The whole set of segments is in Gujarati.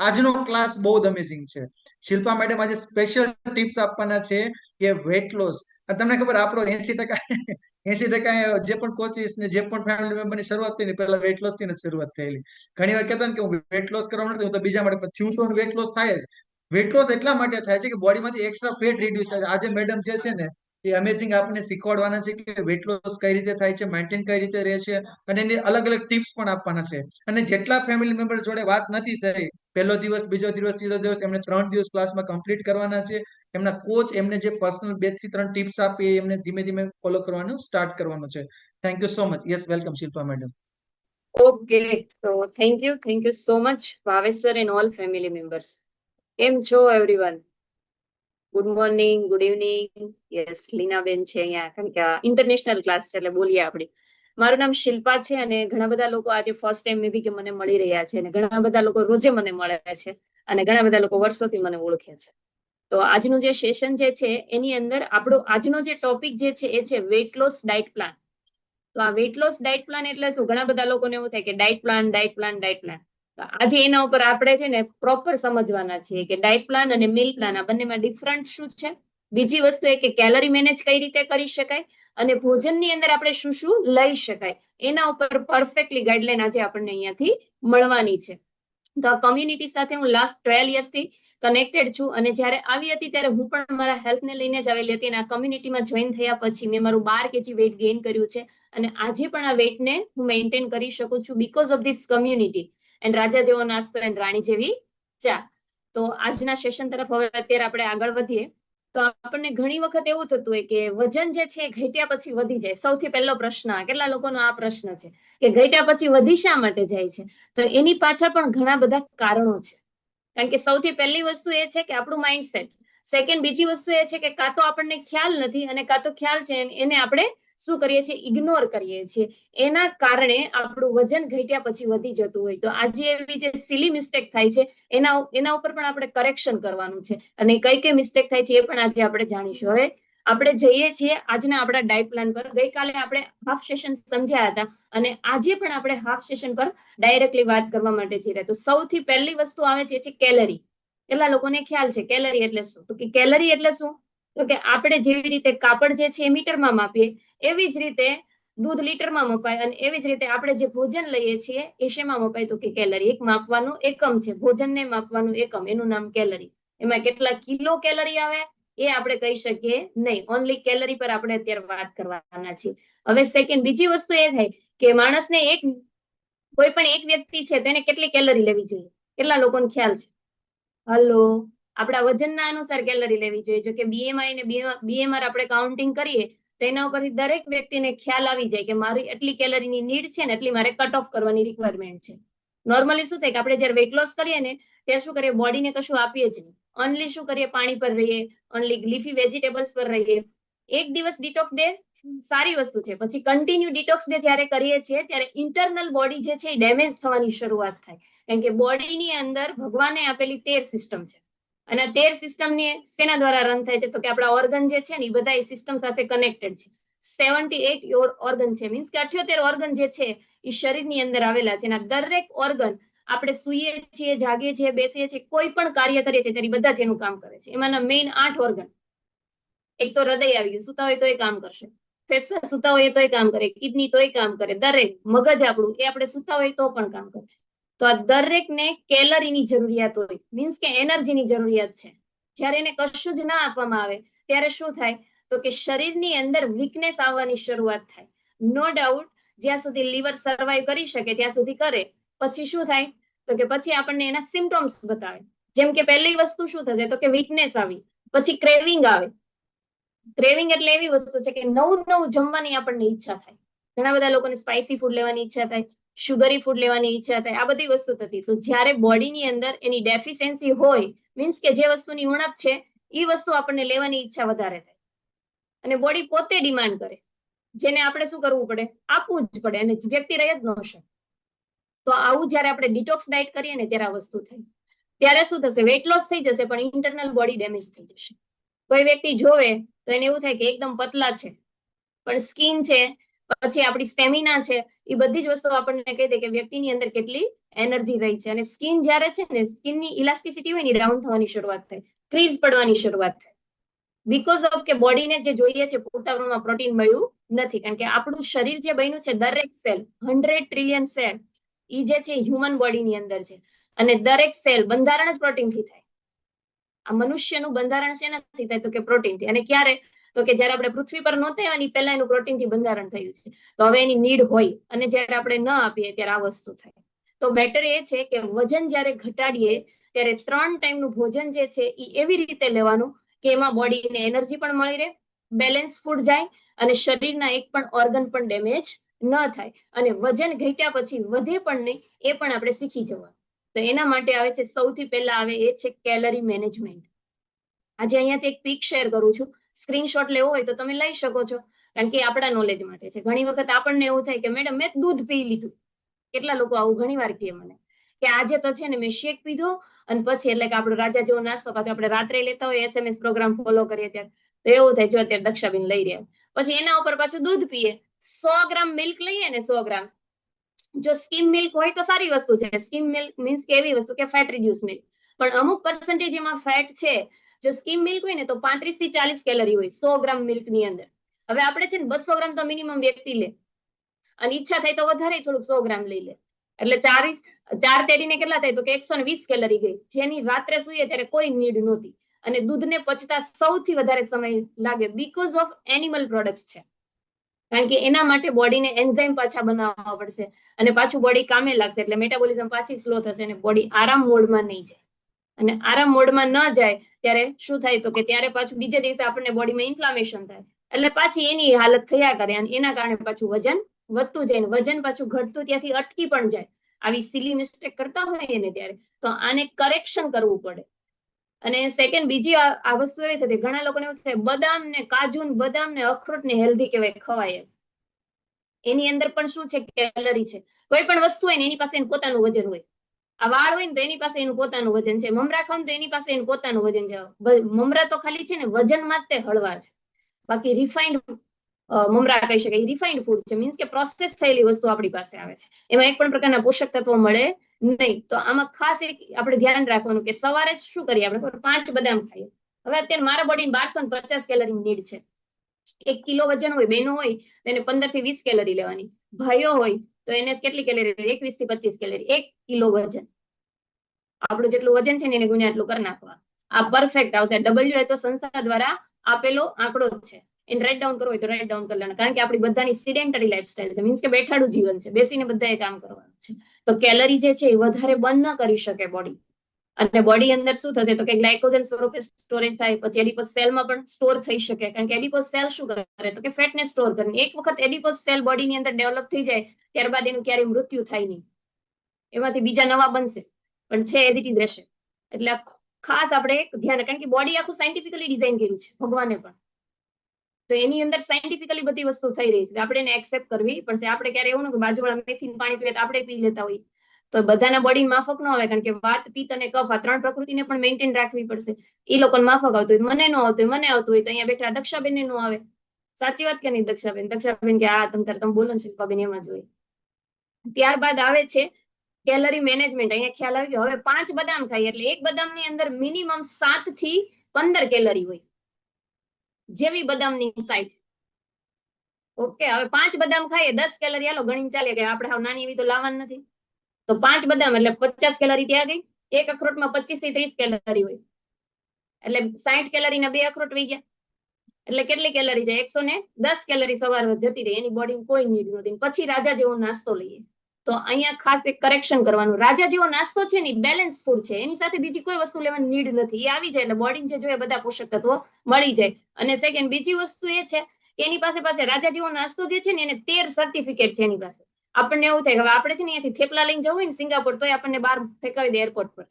આજનો ક્લાસ બહુ જ અમેઝિંગ છે. શિલ્પા મેડમ આજે સ્પેશિયલ ટિપ્સ આપવાના છે કે વેટ લોસ તમને ખબર આપણો એસી ટકા એસી ટકા જે પણ કોચિસ ને જે પણ ફેમિલી મેમ્બરની શરૂઆત થઈ પહેલા વેટ લોસથી શરૂઆત થયેલી. ઘણી વાર કહેતા ને કે હું વેટ લોસ કરવા નથી હું તો બીજા માટે થયું તો વેટ લોસ થાય જ. વેટ લોસ એટલા માટે થાય છે કે બોડીમાંથી એક્સ્ટ્રા ફેટ રિડ્યુસ થાય છે. આજે મેડમ જે છે ને એ અમેઝિંગ આપણને શીખવાડવાના છે કે વેટ લોસ કઈ રીતે થાય છે મેન્ટેન કઈ રીતે રહે છે અને એની અલગ અલગ ટિપ્સ પણ આપવાના છે. અને જેટલા ફેમિલી મેમ્બર જોડે વાત નથી થઈ, પહેલો દિવસ, બીજો દિવસ, ત્રીજો દિવસ એમને ત્રણ દિવસ ક્લાસમાં કમ્પ્લીટ કરવાના છે, એમના કોચ એમને જે પર્સનલ બેથી ત્રણ ટિપ્સ આપી એમને ધીમે ધીમે ફોલો કરવાનું સ્ટાર્ટ કરવાનું છે. Thank you so much yes welcome Shilpa madam okay તો thank you thank you so much Bhavesh sir and all family members કેમ છો everyone good morning good evening yes લીનાબેન છે અહીંયા. કારણ કે ઇન્ટરનેશનલ ક્લાસ છે એટલે બોલીએ આપણે. મારું નામ શિલ્પા છે અને ઘણા બધા લોકો આજે ફર્સ્ટ ટાઈમ મેબી કે મને મળી રહ્યા છે અને ઘણા બધા લોકો રોજે મને મળે છે અને ઘણા બધા લોકો વર્ષોથી મને ઓળખે છે. તો આજનું જે સેશન જે છે, એની અંદર આપણો આજનો જે ટોપિક જે છે, એ છે વેટ લોસ ડાયટ પ્લાન તો આ વેટ લોસ ડાયટ પ્લાન એટલે શું? ઘણા બધા લોકોને એવું થાય કે diet plan diet plan diet plan આજે એના ઉપર આપણે છે ને પ્રોપર સમજવાના છીએ કે ડાયટ પ્લાન અને મિલ પ્લાન આ બંનેમાં ડિફરન્ટ શું છે? બીજી વસ્તુ એ કે કેલરી મેનેજ કઈ રીતે કરી શકાય અને ભોજનની અંદર આપણે શું શું લઈ શકાય? એના ઉપર પરફેક્ટલી ગાઈડલાઈન આજે આપણને અહીંયાથી મળવાની છે. તો આ કમ્યુનિટી સાથે હું લાસ્ટ ટ્વેલ્વ યર્સથી કનેક્ટેડ છું અને જ્યારે આવી હતી ત્યારે હું પણ મારા હેલ્થને લઈને જ આવેલી હતી અને આ કમ્યુનિટીમાં જોઈન થયા પછી મેં મારું બાર કેજી વેઇટ ગેઇન કર્યું છે અને આજે પણ આ વેઇટને હું મેન્ટેન કરી શકું છું because of this community and રાજા જેવો નાસ્તો એન્ડ રાણી જેવી ચા. તો આજના સેશન તરફ હવે અત્યારે આપણે આગળ વધીએ. તો આપણને ઘણી વખત એવું થતું હોય કે વજન જે છે ઘટ્યા પછી વધી જાય. સૌથી પહેલો પ્રશ્ન કેટલા લોકોનો આ પ્રશ્ન છે? કે ઘટ્યા પછી વધી શા માટે જાય છે? તો એની પાછળ પણ ઘણા બધા કારણો છે. કારણ કે સૌથી પહેલી વસ્તુ એ છે કે આપણું માઇન્ડસેટ સેકન્ડ બીજી વસ્તુ એ છે કે કાં તો આપણને ખ્યાલ નથી અને કાં તો ખ્યાલ છે એને આપણે શું કરીએ છીએ? ઇગ્નોર કરીએ છીએ. એના કારણે આપણું વજન ઘટ્યા પછી વધી જતું હોય. તો આજે એવી જે સિલી મિસ્ટેક થાય છે, એના એના ઉપર પણ આપણે કરેક્શન કરવાનું છે. અને કઈ કઈ મિસ્ટેક થાય છે એ પણ આજે આપણે જાણીશું. હવે આપણે જઈએ છીએ આજના આપણા ડાયટ પ્લાન પર. ગઈકાલે આપણે હાફ સેશન સમજ્યા હતા અને આજે પણ આપણે હાફ સેશન પર ડાયરેક્ટલી વાત કરવા માટે જઈ રહ્યા. તો સૌથી પહેલી વસ્તુ આવે છે કેલેરી કેટલા લોકોને ખ્યાલ છે? કેલરી એટલે શું? તો કે કેલરી એટલે શું? તો કે આપણે જેવી રીતે કાપડ જે છે એ મીટરમાં માપીએ, એવી જ રીતે દૂધ લીટરમાં મપાય અને એવી જ રીતે આપણે જે ભોજન લઈએ છીએ એ શેમાં મપાય? તો કે કેલરી. એક માપવાનું એકમ છે. ભોજનને માપવાનું એકમ. એનું નામ કેલરી. એમાં કેટલા કિલો કેલરી આવે એ આપણે કહી શકીએ નહીં. ઓનલી કેલરી પર આપણે અત્યારે વાત કરવાના છીએ. હવે સેકન્ડ બીજી વસ્તુ એ થાય કે માણસને એક, કોઈ પણ એક વ્યક્તિ છે તેને કેટલી કેલરી લેવી જોઈએ? કેટલા લોકોને ખ્યાલ છે? હલો આપણા વજનના અનુસાર કેલરી લેવી જોઈએ. જો કે બીએમઆઈ ને બીએમઆર આપણે કાઉન્ટિંગ કરીએ, તો એના ઉપરથી દરેક વ્યક્તિને ખ્યાલ આવી જાય કે મારી એટલી કેલરીની નીડ છે ને એટલી મારે કટ ઓફ કરવાની રિક્વાયરમેન્ટ છે. નોર્મલી શું થાય કે આપણે જયારે વેટ લોસ કરીએ ને, ત્યારે શું કરીએ? બોડીને કશું આપીએ જ નહીં. ઓનલી શું કરીએ? પાણી પર રહીએ. ઓનલી લીફી વેજીટેબલ્સ પર રહીએ. એક દિવસ ડિટોક્સ ડે સારી વસ્તુ છે. પછી કન્ટિન્યુ ડિટોક્સ ડે જયારે કરીએ છીએ, ત્યારે ઇન્ટરનલ બોડી જે છે એ ડેમેજ થવાની શરૂઆત થાય. કારણ કે બોડીની અંદર ભગવાને આપેલી તેર સિસ્ટમ છે. અને તેર સિસ્ટમની સેના દ્વારા રન થાય છે? તો કે આપણા ઓર્ગન જે છે ને એ બધા સિસ્ટમ સાથે કનેક્ટેડ છે. સેવન્ટી એટ ઓર્ગન છે. મીન્સ કે અઠ્યોતેર ઓર્ગન જે છે એ શરીરની અંદર આવેલા છે. દરેક ઓર્ગન આપણે સુઈએ છીએ, જાગીએ છીએ, બેસીએ છીએ, કોઈ પણ કાર્ય કરીએ છીએ ત્યારે બધા જ એનું કામ કરે છે. એમાંના મેઇન આઠ ઓર્ગન એક તો હૃદય આવી ગયું, સુતા હોય તો એ કામ કરશે. ફેફસા સુતા હોય તો એ કામ કરે કિડની તો એ કામ કરે. દરેક મગજ આપણું, એ આપણે સુતા હોય તો પણ કામ કરે. તો આ દરેકને કેલરીની જરૂરિયાત હોય. મીન્સ કે એનર્જીની જરૂરિયાત છે. જ્યારે એને કશું જ ના આપવામાં આવે, ત્યારે શું થાય? તો કે શરીરની અંદર વીકનેસ આવવાની શરૂઆત થાય. નો ડાઉટ જ્યાં સુધી લીવર સર્વાઈવ કરી શકે, ત્યાં સુધી કરે. પછી શું થાય? તો કે પછી આપણને એના સિમ્ટોમ્સ બતાવે. જેમ કે પહેલી વસ્તુ શું થશે? તો કે વીકનેસ આવી. પછી ક્રેવિંગ આવે. ક્રેવિંગ એટલે એવી વસ્તુ છે કે નવું નવું જમવાની આપણને ઈચ્છા થાય. ઘણા બધા લોકોને સ્પાઇસી ફૂડ લેવાની ઈચ્છા થાય. શુગરી ફૂડ લેવાની ઈચ્છા થાય, આ બધી વસ્તુ થતી. તો જ્યારે બોડીની અંદર એની ડેફિશિયન્સી હોય મીન્સ કે જે વસ્તુની ઉણપ છે એ વસ્તુ આપણને લેવાની ઈચ્છા વધારે થાય. અને બોડી પોતે ડિમાન્ડ કરે. જેને આપણે શું કરવું પડે? આપવું જ પડે અને વ્યક્તિ રહી જ ન શકે. તો આવું જ્યારે આપણે ડિટોક્સ ડાયટ કરીએ ને ત્યારે આ વસ્તુ થઈ ત્યારે શું થશે? વેટ લોસ થઈ જશે, પણ ઇન્ટરનલ બોડી ડેમેજ થઈ જશે. કોઈ વ્યક્તિ જોવે તો એને એવું થાય કે એકદમ પતલા છે. પણ સ્કિન છે પછી આપણી સ્ટેમિના છે, એ બધી જ વસ્તુ આપણને કહી દે કે વ્યક્તિની અંદર કેટલી એનર્જી રહી છે. અને સ્કિન જ્યારે છે ને, સ્કિનની ઇલાસ્ટિસિટી હોય ને ડાઉન થવાની શરૂઆત થાય. ક્રીઝ પડવાની શરૂઆત થાય. બીકોઝ ઓફ કે બોડીને જે જોઈએ છે પૂરતા પ્રમાણમાં પ્રોટીન મળ્યું નથી. કારણ કે આપણું શરીર જે બન્યું છે, દરેક સેલ, હંડ્રેડ ટ્રિલિયન સેલ, એ જે છે હ્યુમન બોડીની અંદર છે. અને દરેક સેલ બંધારણ જ પ્રોટીનથી થાય. આ મનુષ્યનું બંધારણ છે નથી થાય તો કે પ્રોટીનથી. અને ક્યારે? તો કે જ્યારે આપણે પૃથ્વી પર નહોતા એની પહેલા એનું પ્રોટીનથી બંધારણ થયું છે. તો હવે એની નીડ હોય અને જ્યારે આપણે ન આપીએ ત્યારે આ વસ્તુ થાય. તો બેટર એ છે કે વજન જ્યારે ઘટાડીએ ત્યારે ત્રણ ટાઈમનું ભોજન જે છે એ એવી રીતે લેવાનું કે એમાં બોડીને એનર્જી પણ મળી રહે બેલેન્સ ફૂડ જાય અને શરીરના એક પણ ઓર્ગન પણ ડેમેજ ન થાય. અને વજન ઘટ્યા પછી વધે પણ નહીં એ પણ આપણે શીખી જવાનું. તો એના માટે આવે છે સૌથી પહેલા આવે એ છે કેલરી મેનેજમેન્ટ આજે અહીંયાથી એક પીક શેર કરું છું. સ્ક્રીનશોટ લેવો હોય તો તમે લઈ શકો છો. કારણ કે આપણા નોલેજ માટે છે. ઘણી વખત આપણને એવું થાય કે મેડમ, મેં દૂધ પી લીધું. કેટલા લોકો આવું ઘણી વાર કહે મને કે આજે તો છે ને મેં શેક પીધો અને પછી એટલે કે આપણો રાજા જેવો નાસ્તો પાછો આપણે રાત્રે લેતા હોય એસએમએસ પ્રોગ્રામ ફોલો કરીએ ત્યારે. તો એવું થાય જો અત્યારે દક્ષાબેન લઈ રહ્યા પછી એના ઉપર પાછું દૂધ પીએ. સો ગ્રામ મિલ્ક લઈએ ને સો ગ્રામ. જો સ્કીમ મિલ્ક હોય તો સારી વસ્તુ છે. સ્કીમ મિલ્ક મીન્સ કે એવી વસ્તુ કે ફેટ રિડ્યુસ મિલ્ક પણ અમુક પર્સન્ટેજ એમાં ફેટ છે જો સ્કીમ મિલ્ક હોય ને તો પાંત્રીસથી ચાલીસ કેલરી હોય, સો ગ્રામ મિલ્કની અંદર. હવે આપણે છે ને બસો ગ્રામ તો મિનિમમ વ્યક્તિ લે. અને ઈચ્છા થાય તો વધારે થોડુંક સો ગ્રામ લઈ લે. એટલે ચાલીસ, ચાર તેરીને કેટલા થાય તો કે એકસો વીસ કેલરી ગઈ. જેની રાત્રે સુઈએ ત્યારે કોઈ નીડ નહોતી. અને દૂધને પચતા સૌથી વધારે સમય લાગે બીકોઝ ઓફ એનિમલ પ્રોડક્ટ છે. કારણ કે એના માટે બોડીને એન્ઝાઇમ પાછા બનાવવા પડશે. અને પાછું બોડી કામે લાગશે, એટલે મેટાબોલિઝમ પાછી સ્લો થશે અને બોડી આરામ મોડમાં નહીં જાય. અને આરામ મોડમાં ન જાય, ત્યારે શું થાય તો કે ત્યારે પાછું બીજા દિવસે આપણને બોડીમાં ઇન્ફ્લામેશન થાય. એટલે પાછી એની હાલત થયા કરે અને એના કારણે પાછું વજન વધતું જાય ને વજન પાછું ઘટતું ત્યાંથી અટકી પણ જાય. આવી સિલી મિસ્ટેક કરતા હોઈએ ને ત્યારે, તો આને કરેક્શન કરવું પડે. અને સેકન્ડ બીજી આ વસ્તુ એવી થતી, ઘણા લોકોને એવું થાય, બદામ ને કાજુ ને બદામ ને અખરોટ ને હેલ્ધી કહેવાય, ખવાય એની અંદર પણ શું છે કેલરી છે. કોઈ પણ વસ્તુ હોય ને એની પાસે પોતાનું વજન હોય. આ વાળ હોય ને તો એની પાસે એનું પોતાનું વજન છે. મમરા ખાવ તો એની પાસે એનું પોતાનું વજન છે. મમરા તો ખાલી છે ને વજનમાં જ તે હળવા છે. બાકી રિફાઇન્ડ મમરા કહી શકાય. રિફાઇન્ડ ફૂડ છે. મીન્સ કે પ્રોસેસ થયેલી વસ્તુ આપણી પાસે આવે છે. એમાં એક પણ પ્રકારના પોષક તત્વો મળે નહીં. તો આમાં ખાસ એક આપણે ધ્યાન રાખવાનું કે સવારે જ શું કરીએ આપણે? પાંચ બદામ ખાઈએ. હવે અત્યારે મારા બોડીને બારસો પચાસ કેલરી નીડ છે. એક કિલો વજન હોય, બેનો હોય, તો એને પંદરથી વીસ કેલરી લેવાની. ભાઈઓ હોય તો એને કેટલી કેલરી? એકવીસથી પચીસ કેલેરી. એક કિલો વજન. આપણું જેટલું વજન છે ને એને ગુણ્યા એટલું કરી નાખવા આ પરફેક્ટ આવશે. ડબલ્યુએચઓ સંસ્થા દ્વારા આપેલો આંકડો છે. એને રાઇટ ડાઉન કરવો હોય તો રાઇટ ડાઉન કરી લેવાનું. કારણ કે આપણી બધાની સિડેન્ટરી લાઈફસ્ટાઈલ છે. મીન્સ કે બેઠાડું જીવન છે. બેસીને બધાએ કામ કરવાનું છે. તો કેલરી જે છે એ વધારે બર્ન ન કરી શકે બોડી અને બોડી અંદર શું થશે? તો કે ગ્લાયકોજન સ્વરૂપે સ્ટોરેજ થાય, પછી એડિપોસ સેલમાં પણ સ્ટોર થઈ શકે. કારણ કે એડિપોસ સેલ શું કરે? તો કે ફેટને સ્ટોર કરે એક વખત એડિપોસ સેલ બોડીની અંદર ડેવલપ થઈ જાય ત્યારબાદ એનું ક્યારેય મૃત્યુ થાય નહીં. એમાંથી બીજા નવા બનશે, પણ છે એઝ ઇટ ઇઝ રહેશે. એટલે ખાસ આપણે ધ્યાન કારણ કે બોડી આખું સાયન્ટિફિકલી ડિઝાઇન કર્યું છે, ભગવાને પણ. તો એની અંદર સાયન્ટિફિકલી બધી વસ્તુ થઈ રહી છે. આપણે એને એક્સેપ્ટ કરવી પડશે. આપણે ક્યારે એવું કે બાજુવાળા મેથી પાણી પીએ તો આપણે પી લેતા હોઈએ. તો બધાના બોડી માફક ન આવે કારણ કે વાત, પિત્ત અને કફ આ ત્રણ પ્રકૃતિને પણ મેન્ટેન રાખવી પડશે. એ લોકોને માફક આવતું હોય, મને ન આવતું હોય, મને આવતું હોય, તો અહીંયા બેઠા દક્ષાબેન ને ન આવે. સાચી વાત કે નહીં દક્ષાબેન? દક્ષાબેન કે, આ તમ તારે, તમે બોલો ને શિલ્પાબેન, એમાં જોઈએ ત્યારબાદ આવે છે કેલરી મેનેજમેન્ટ અહીંયા ખ્યાલ આવી ગયો. હવે પાંચ બદામ ખાઈએ એટલે એક બદામની અંદર મિનિમમ સાતથી પંદર કેલરી હોય. જેવી બદામની સાઈઝ ઓકે હવે પાંચ બદામ ખાઈએ, દસ કેલરી હાલો, ગણીને ચાલે કે આપણે હાવ નાની એવી તો લાવવાની નથી. તો પાંચ બદામ એટલે પચાસ કેલરી ત્યાં ગઈ. એક અખરોટમાં પચીસથી ત્રીસ કેલરી હોય. એટલે સાઠ કેલરી ના બે અખરોટ વહી ગયા. એટલે કેટલી કેલરી છે? એકસો ને દસ કેલરી સવાર જતી રહી, એની બોડી કોઈ નીડ નથી પછી રાજા જેવો નાસ્તો લઈએ. તો અહીંયા ખાસ એક કરેક્શન કરવાનું. રાજા જેવો નાસ્તો છે ને બેલેન્સ ફૂડ છે. એની સાથે બીજી કોઈ વસ્તુ લેવાની નીડ નથી. એ આવી જાય એટલે બોડી જે જોઈએ બધા પોષક તત્વો મળી જાય. અને સેકન્ડ બીજી વસ્તુ એ છે કે એની પાસે પાસે રાજા જેવો નાસ્તો જે છે ને, એને તેર સર્ટિફિકેટ છે એની પાસે. આપણને એવું થાય હવે આપણે છે ને અહીંયાથી થેપલા લઈને જવું હોય ને સિંગાપોર તો આપણને બહાર ફેંકાવી દે એરપોર્ટ પર.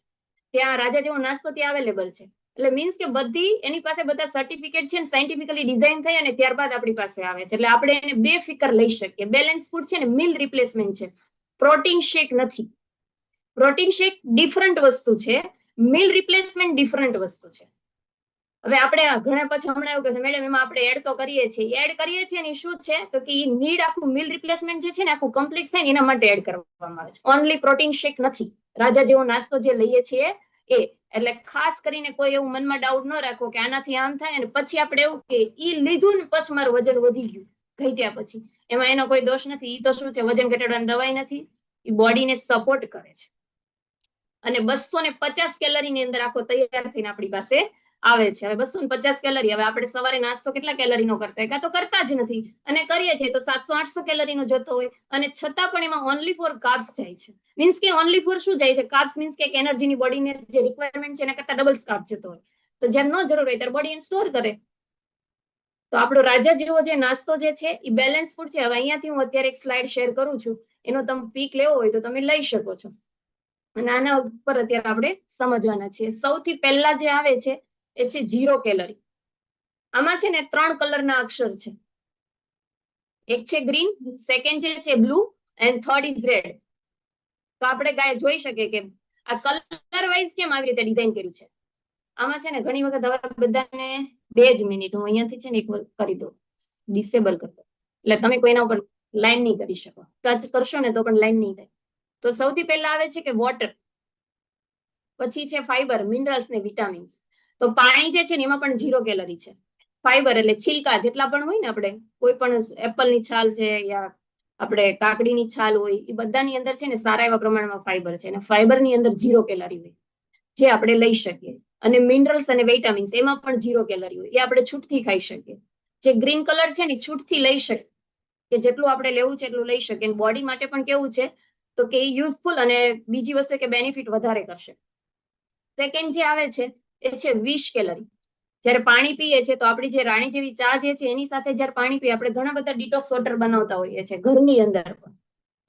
ત્યાં રાજા જેવો નાસ્તો ત્યાં અવેલેબલ છે. એટલે મીન્સ કે બધી એની પાસે બધા સર્ટિફિકેટ છે ને સાયન્ટિફિકલી ડિઝાઇન થઈ અને ત્યારબાદ આપણી પાસે આવે છે. એટલે આપણે એને બે ફિકર લઈ શકીએ. બેલેન્સ ફૂડ છે ને મિલ રિપ્લેસમેન્ટ છે. પ્રોટીન શેક નથી. પ્રોટીન શેક ડિફરન્ટ વસ્તુ છે. મિલ રિપ્લેસમેન્ટ ડિફરન્ટ વસ્તુ છે. હવે આપણે ઘણા પછી હમણાં એવું કહે મેડમ, એમાં આપણે એડ તો કરીએ છીએ. એડ કરીએ છીએ ઈ શું છે તો કે નીડ આખું મિલ રિપ્લેસમેન્ટ જે છે ને આખું કમ્પ્લીટ થાય એના માટે એડ કરવામાં આવે છે. ઓનલી પ્રોટીન શેક નથી. રાજા જેવો નાસ્તો જે લઈએ છીએ એ એટલે ખાસ કરીને કોઈ એવું મનમાં ડાઉટ ન રાખો કે આનાથી આમ થાય અને પછી આપણે એવું કે ઈ લીધું ને પછી મારું વજન વધી ગયું, ઘટ્યા પછી. એમાં એનો કોઈ દોષ નથી. ઈ તો શું છે? વજન ઘટાડવાની દવાઈ નથી. ઈ બોડીને સપોર્ટ કરે છે. અને બસો ને પચાસ કેલરીની અંદર આખો તૈયાર થઈને આપણી પાસે આવે છે. હવે બસો પચાસ કેલરી. હવે આપણે સવારે નાસ્તો કેટલા કેલરીનો કરતા હોય? કાં તો કરતા જ નથી. અને કરીએ છીએ તો સાતસો આઠસો કેલરીનો જતો હોય. અને છતાં પણ એમાં ઓનલી ફોર કાર્બ્સ જાય છે. મીન્સ કે ઓનલી ફોર શું જાય છે? કાર્બ્સ મીન્સ કે એનર્જીની બોડીને જે રિક્વાયરમેન્ટ છે એના કરતા ડબલ કાર્બ જતો હોય. તો જેમ ન જરૂર હોય ત્યારે બોડી એને સ્ટોર કરે. તો આપણો રાજા જેવો જે નાસ્તો જે છે એ બેલેન્સ ફૂડ છે. હવે અહીંયાથી હું અત્યારે એક સ્લાઇડ શેર કરું છું. એનો તમે પીક લેવો હોય તો તમે લઈ શકો છો. અને આના ઉપર અત્યારે આપણે સમજવાના છીએ. સૌથી પહેલા જે આવે છે એ છે ઝીરો કેલરી આમાં છે ને ત્રણ કલરના અક્ષર છે. એક છે ગ્રીન સેકન્ડ જે છે blue and third is red તો આપણે ગાય જોઈ શકીએ કે આ કલર વાઇઝ કેમ આવી રીતે ડિઝાઇન કર્યું છે? આમાં છે ને ઘણી વખત બધાને બે જ મિનિટ હું અહીંયાથી છે ને એક કરી દઉં. ડિસેબલ કરી દઉં. એટલે તમે કોઈના ઉપર લાઈન નહીં કરી શકો. ટચ કરશો ને તો પણ લાઈન નહીં થાય. તો સૌથી પહેલા આવે છે કે વોટર પછી છે ફાઈબર મિનરલ્સ ને વિટામિન્સ તો પાણી જે છે ને એમાં પણ ઝીરો કેલરી છે. ફાઈબર એટલે છિલકા જેટલા પણ હોય ને આપણે, કોઈ પણ એપલની છાલ છે યા આપણે કાકડીની છાલ હોય, એ બધાની અંદર છે ને સારા એવા પ્રમાણમાં ફાઈબર છે અને ફાઈબરની અંદર ઝીરો કેલરી હોય, જે આપણે લઈ શકીએ. અને મિનરલ્સ અને વિટામિન્સ એમાં પણ ઝીરો કેલરી હોય, એ આપણે છૂટથી ખાઈ શકીએ. જે ગ્રીન કલર છે ને છૂટથી લઈ શકીએ કે જેટલું આપણે લેવું છે એટલું લઈ શકીએ. બોડી માટે પણ કેવું છે, તો કે યુઝફુલ અને બીજી વસ્તુ કે બેનિફિટ વધારે કરશે. સેકન્ડ જે આવે છે એ છે વીસ કેલરી. જ્યારે પાણી પીએ છીએ તો આપણી જે રાણી જેવી ચા જે છે એની સાથે જ્યારે પાણી પીએ, આપણે ઘણા બધા ડિટોક્સ વોટર બનાવતા હોઈએ છીએ ઘરની અંદર પણ.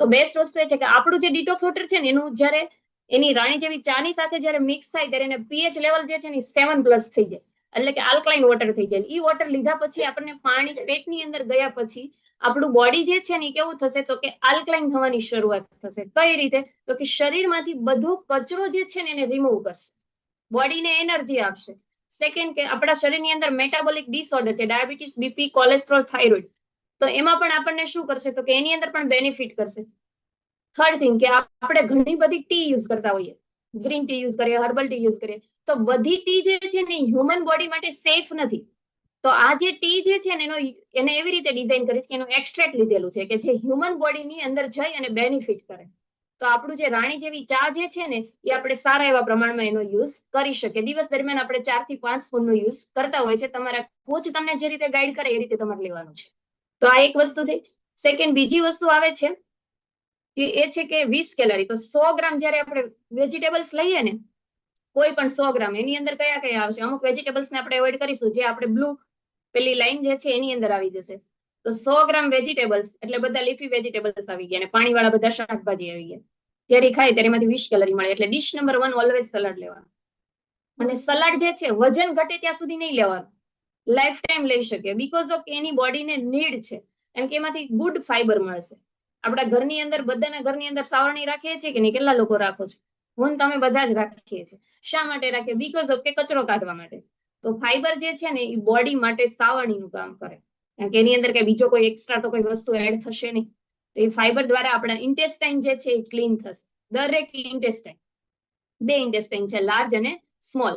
તો બેસ્ટ વસ્તુ એ છે કે આપણું જે ડિટોક્સ વોટર છે ને, એનું જ્યારે એની રાણી જેવી ચાની સાથે જ્યારે મિક્સ થાય ત્યારે એને પીએચ લેવલ જે છે ને સેવન પ્લસ થઈ જાય. એટલે કે આલ્કલાઇન વોટર થઈ જાય. ઈ વોટર લીધા પછી આપણને પાણી પેટની અંદર ગયા પછી આપણું બોડી જે છે ને એ કેવું થશે તો કે આલ્કલાઇન થવાની શરૂઆત થશે. કઈ રીતે? તો કે શરીરમાંથી બધો કચરો જે છે ને એને રિમૂવ કરશે. બોડીને એનર્જી આપશે. સેકન્ડ કે આપણા શરીરની અંદર મેટાબોલિક ડિસઓર્ડર છે ડાયાબિટીસ બીપી કોલેસ્ટ્રોલ થાઇરોઇડ તો એમાં પણ આપણને શું કરશે? તો કે એની અંદર પણ બેનિફિટ કરશે. થર્ડ થિંગ કે આપણે ઘણી બધી ટી યુઝ કરતા હોઈએ. ગ્રીન ટી યુઝ કરીએ હર્બલ ટી યુઝ કરીએ. તો બધી ટી જે છે ને હ્યુમન બોડી માટે સેફ નથી. તો આ જે ટી જે છે ને એનો એને એવી રીતે ડિઝાઇન કરીશ કે એનું એક્સ્ટ્રેક્ટ લીધેલું છે કે જે હ્યુમન બોડીની અંદર જઈ અને બેનિફિટ કરે. તો આપણું જે રાણી જેવી ચા જે છે ને, એ આપણે સારા એવા પ્રમાણમાં એનો યુઝ કરી શકીએ. દિવસ દરમિયાન આપણે ચારથી પાંચ સ્પૂનનો યુઝ કરતા હોય છે. તમારા કોચ તમને જે રીતે ગાઈડ કરે એ રીતે તમારે લેવાનું છે. તો આ એક વસ્તુ થઈ. સેકન્ડ બીજી વસ્તુ આવે છે કે એ છે કે વીસ કેલરી તો સો ગ્રામ જયારે આપણે વેજીટેબલ્સ લઈએ ને, કોઈ પણ સો ગ્રામ, એની અંદર કયા કયા આવશે? અમુક વેજીટેબલ્સ ને આપણે એવોઇડ કરીશું. જે આપણે બ્લુ પેલી લાઈન જે છે એની અંદર આવી જશે. તો સો ગ્રામ વેજીટેબલ્સ એટલે બધા લીફી વેજીટેબલ્સ આવી ગયા અને પાણીવાળા બધા શાકભાજી આવી ગયા. ત્યારે ખાય ત્યારે એમાંથી વીસ કેલરી મળે. એટલે dish number one always salad લેવાનું. અને સલાડ જે છે, વજન ઘટે ત્યાં સુધી નહીં લેવાનું. લાઈફ ટાઈમ લઈ શકે. બીકોઝ ઓફ એની બોડીને નીડ છે. એમ કે એમાંથી ગુડ ફાઈબર મળશે. આપણા ઘરની અંદર, બધાના ઘરની અંદર સાવરણી રાખીએ છીએ કે નહીં? કેટલા લોકો રાખો છો? હું તમે બધા જ રાખીએ છીએ. શા માટે રાખીએ? બીકોઝ ઓફ કે કચરો કાઢવા માટે. તો ફાઈબર જે છે ને, એ બોડી માટે સાવરણીનું કામ કરે. કારણ કે એની અંદર કઈ બીજો કોઈ એક્સ્ટ્રા તો કોઈ વસ્તુ એડ થશે નહીં. તો એ ફાઈબર દ્વારા આપણા ઇન્ટેસ્ટાઇન જે છે એ ક્લીન થશે. દરેક ઇન્ટેસ્ટાઇન બે ઇન્ટેસ્ટાઇન છે લાર્જ અને સ્મોલ